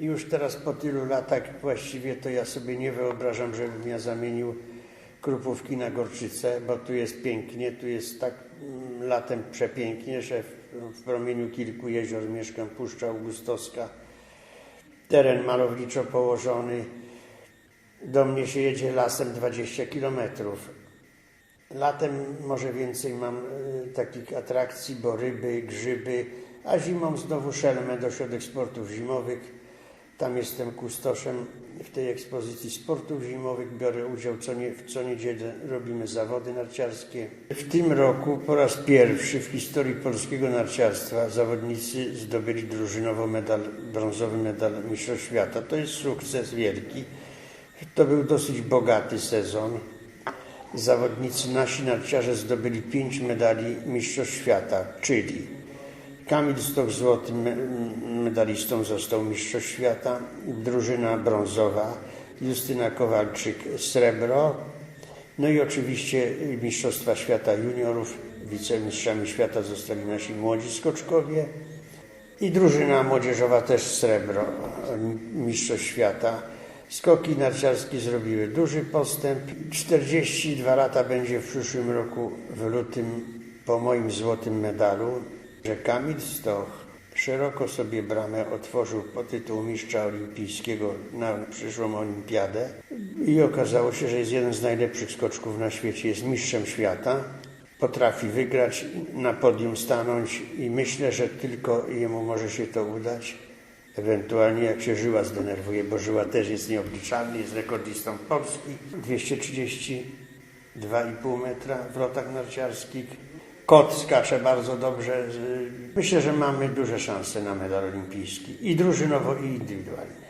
I już teraz po tylu latach właściwie to ja sobie nie wyobrażam, żebym ja zamienił Krupówki na Gorczycę, bo tu jest pięknie, tu jest tak mm, latem przepięknie, że w, promieniu kilku jezior mieszkam, Puszcza Augustowska, teren malowniczo położony. Do mnie się jedzie lasem 20 kilometrów. Latem może więcej mam y, takich atrakcji, bo ryby, grzyby, a zimą znowu szelmę do środek sportów zimowych. Tam jestem kustoszem w tej ekspozycji sportów zimowych. Biorę udział co, nie, w co niedzielę, robimy zawody narciarskie. W tym roku po raz pierwszy w historii polskiego narciarstwa zawodnicy zdobyli drużynowo medal, brązowy medal Mistrzostw Świata. To jest sukces wielki. To był dosyć bogaty sezon. Zawodnicy nasi narciarze zdobyli pięć medali Mistrzostw Świata, czyli Kamil Stok złotym me- medalistą został Mistrzostw Świata, drużyna brązowa, Justyna Kowalczyk srebro, no i oczywiście Mistrzostwa Świata juniorów, wicemistrzami świata zostali nasi młodzi skoczkowie. I drużyna młodzieżowa też srebro, Mistrzostw Świata. Skoki narciarskie zrobiły duży postęp. 42 lata będzie w przyszłym roku w lutym po moim złotym medalu, że Kamil Stoch szeroko sobie bramę otworzył po tytuł mistrza olimpijskiego na przyszłą olimpiadę i okazało się, że jest jeden z najlepszych skoczków na świecie, jest mistrzem świata. Potrafi wygrać, na podium stanąć i myślę, że tylko jemu może się to udać. Ewentualnie jak się Żyła zdenerwuje, bo Żyła też jest nieobliczalny, jest rekordistą Polski. 232,5 metra w lotach narciarskich. Kot skacze bardzo dobrze. Myślę, że mamy duże szanse na medal olimpijski i drużynowo, i indywidualnie.